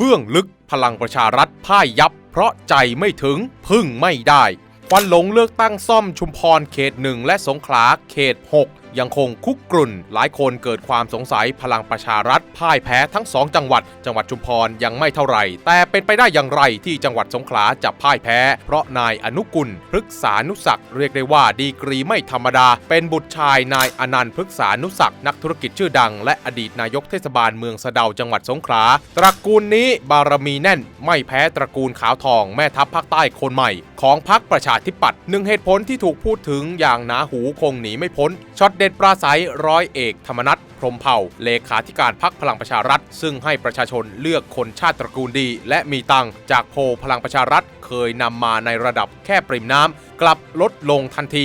เบื้องลึกพลังประชารัฐพ่ายยับ เพราะใจไม่ถึงพึ่งไม่ได้ควันหลงเลือกตั้งซ่อมชุมพรเขตหนึ่งและสงขลาเขต 6 ยังคงคุกกรุ่น หลายคนเกิดความสงสัยพลังประชารัฐพ่ายแพ้ทั้งสองจังหวัด จังหวัดชุมพรยังไม่เท่าไหร่ แต่เป็นไปได้อย่างไรที่จังหวัดสงขลาจะพ่ายแพ้ เพราะนายอนุกุลพฤกษานุศักดิ์เรียกได้ว่าดีกรีไม่ธรรมดา เป็นบุตรชายนายอนันต์พฤกษานุศักดิ์นักธุรกิจชื่อดัง และอดีตนายกเทศบาลเมืองสะเดาจังหวัดสงขลาตระกูลนี้บารมีแน่น ไม่แพ้ตระกูลขาวทองแม่ทัพภาคใต้คนใหม่ ของพรรคประชาธิปัตย์หนึ่งเหตุผลที่ถูกพูดถึงอย่างหนาหูคงหนีไม่พ้นช็อตเด็ดปราศัยร้อยเอกธรรมนัฐพรมเผ่า เลขาธิการพักพลังประชารัฐ ซึ่งให้ประชาชนเลือกคนชาติตระกูลดี และมีตังจากโพพลังประชารัฐ เคยนำมาในระดับแค่ปริมน้ำ กลับลดลงทันที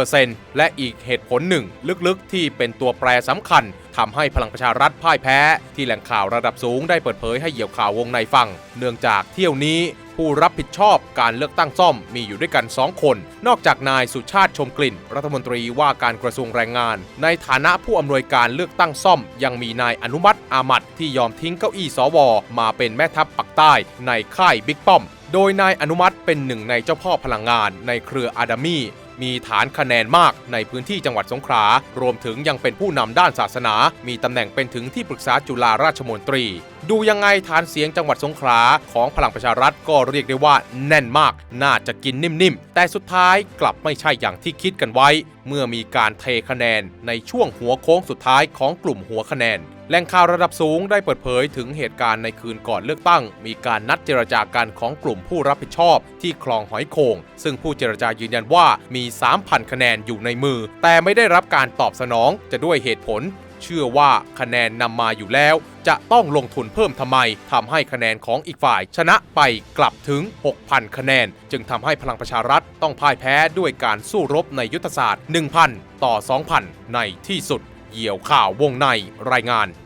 8%และอีกเหตุผลหนึ่ง ลึกๆ ที่เป็นตัวแปรสำคัญทำให้พลังประชารัฐพ่ายแพ้ ที่แหล่งข่าวระดับสูงได้เปิดเผยให้เหยี่ยวข่าววงในฟัง เนื่องจากเที่ยวนี้ ผู้รับผิดชอบการเลือกตั้งซ่อมมีอยู่ด้วยกัน 2 คน นอกจากนายสุชาติชมกลิ่น รัฐมนตรีว่าการกระทรวงแรงงาน ในฐานะผู้อำนวยการเลือกตั้งซ่อม ยังมีนายอนุมัติอามัดที่ยอมทิ้งเก้าอี้สวมาเป็นแม่ทัพปักใต้ ในค่ายบิ๊กป้อม โดยนายอนุมัติเป็นหนึ่งในเจ้าพ่อพลังงาน ในเครืออาดามีมีฐานคะแนนมากในพื้นที่จังหวัดสงขลา รวมถึงยังเป็นผู้นำด้านศาสนา มีตำแหน่งเป็นถึงที่ปรึกษาจุฬาราชมนตรี ดูยังไงฐานเสียงจังหวัดสงขลาของพลังประชารัฐก็เรียกได้ว่าแน่นมาก น่าจะกินนิ่มๆ แต่สุดท้ายกลับไม่ใช่อย่างที่คิดกันไว้ เมื่อมีการเทคะแนนในช่วงหัวโค้งสุดท้ายของกลุ่มหัวคะแนนแหล่งข่าวระดับสูงได้เปิดเผยถึงเหตุการณ์ในคืนก่อนเลือกตั้ง มีการนัดเจรจากันของกลุ่มผู้รับผิดชอบที่คลองหอยโขงซึ่งผู้เจรจายืนยันว่ามี 3,000 คะแนนอยู่ในมือ แต่ไม่ได้รับการตอบสนองจะด้วยเหตุผล เชื่อว่าคะแนนนำมาอยู่แล้ว จะต้องลงทุนเพิ่มทำไมทำให้คะแนนของอีกฝ่าย ชนะไปกลับถึง 6,000 คะแนน จึงทำให้พลังประชารัฐต้องพ่ายแพ้ด้วยการสู้รบในยุทธศาสตร์ 1,000 ต่อ 2,000 ในที่สุด เหยี่ยวข่าววงในรายงาน